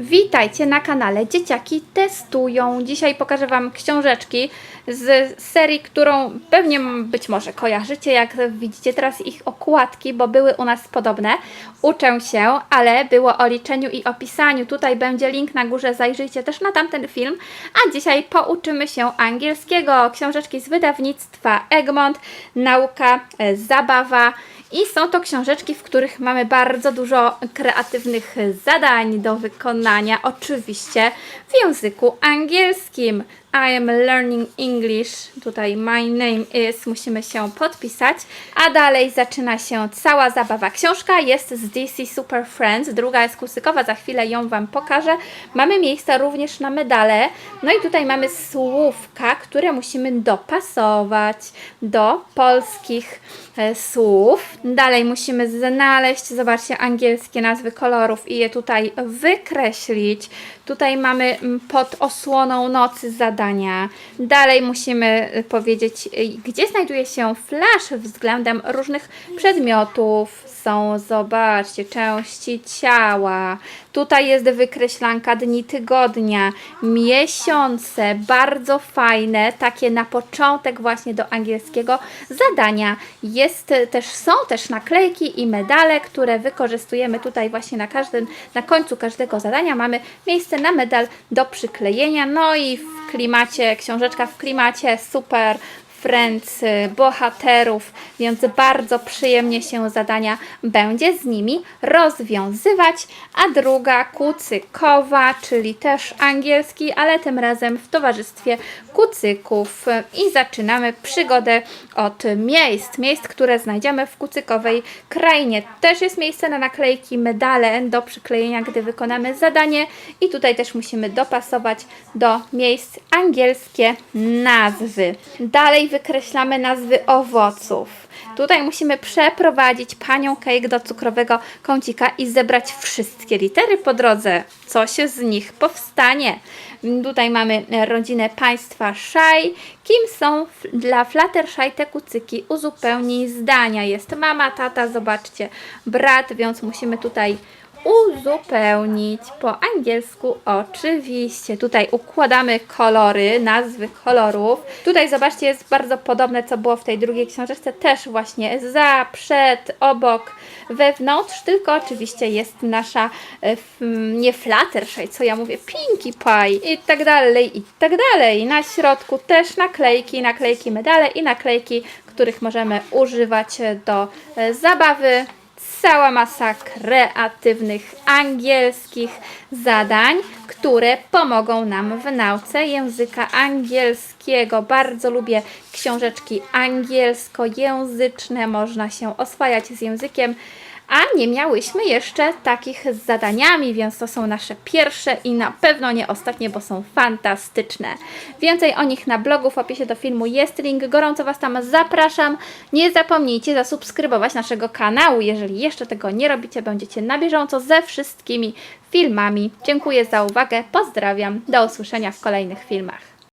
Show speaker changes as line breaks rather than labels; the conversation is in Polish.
Witajcie na kanale Dzieciaki Testują. Dzisiaj pokażę Wam książeczki z serii, którą pewnie być może kojarzycie, jak widzicie teraz ich okładki, bo były u nas podobne. Uczę się, ale było o liczeniu i opisaniu. Tutaj będzie link na górze, zajrzyjcie też na tamten film. A dzisiaj pouczymy się angielskiego. Książeczki z wydawnictwa Egmont, nauka, e, zabawa. I są to książeczki, w których mamy bardzo dużo kreatywnych zadań do wykonania, oczywiście w języku angielskim. I am learning English. Tutaj my name is. Musimy się podpisać. A dalej zaczyna się cała zabawa. Książka jest z DC Super Friends. Druga jest kusykowa. Za chwilę ją Wam pokażę. Mamy miejsca również na medale. No i tutaj mamy słówka, które musimy dopasować do polskich e, słów. Dalej musimy znaleźć, zobaczcie, angielskie nazwy kolorów i je tutaj wykreślić. Tutaj mamy mm, pod osłoną nocy zadania. Dalej musimy y, powiedzieć, y, gdzie znajduje się flash względem różnych przedmiotów. Są, zobaczcie, części ciała. Tutaj jest wykreślanka dni tygodnia, miesiące, bardzo fajne, takie na początek właśnie do angielskiego zadania. Jest y, też, są też naklejki i medale, które wykorzystujemy tutaj właśnie na każdym, na końcu każdego zadania mamy miejsce na medal do przyklejenia. No i w klimacie, książeczka w klimacie super Friends, y, bohaterów, więc bardzo przyjemnie się zadania będzie z nimi rozwiązywać. A druga kucykowa, czyli też angielski, ale tym razem w towarzystwie kucyków. I zaczynamy przygodę od miejsc. Miejsc, które znajdziemy w kucykowej krainie. Też jest miejsce na naklejki, medale do przyklejenia, gdy wykonamy zadanie. I tutaj też musimy dopasować do miejsc angielskie nazwy. Dalej wykreślamy nazwy owoców. Tutaj musimy przeprowadzić panią Cake do cukrowego kącika i zebrać wszystkie litery po drodze. Co się z nich powstanie? Tutaj mamy rodzinę państwa Szaj. Kim są dla Fluttershy te kucyki? Uzupełnij zdania. Jest mama, tata, zobaczcie, brat, więc musimy tutaj uzupełnić po angielsku oczywiście. Tutaj układamy kolory, nazwy kolorów. Tutaj zobaczcie, jest bardzo podobne, co było w tej drugiej książeczce. Też właśnie za, przed, obok, wewnątrz, tylko oczywiście jest nasza e, nie Fluttershy, co ja mówię, Pinkie Pie i tak dalej, i tak dalej. Na środku też naklejki, naklejki medale i naklejki, których możemy używać do e, zabawy cała masa kreatywnych angielskich zadań, które pomogą nam w nauce języka angielskiego. Bardzo lubię książeczki angielskojęzyczne, można się oswajać z językiem. A nie miałyśmy jeszcze takich z zadaniami, więc to są nasze pierwsze i na pewno nie ostatnie, bo są fantastyczne. Więcej o nich na blogu w opisie do filmu jest link. Gorąco Was tam zapraszam. Nie zapomnijcie zasubskrybować naszego kanału. Jeżeli jeszcze tego nie robicie, będziecie na bieżąco ze wszystkimi filmami. Dziękuję za uwagę. Pozdrawiam. Do usłyszenia w kolejnych filmach.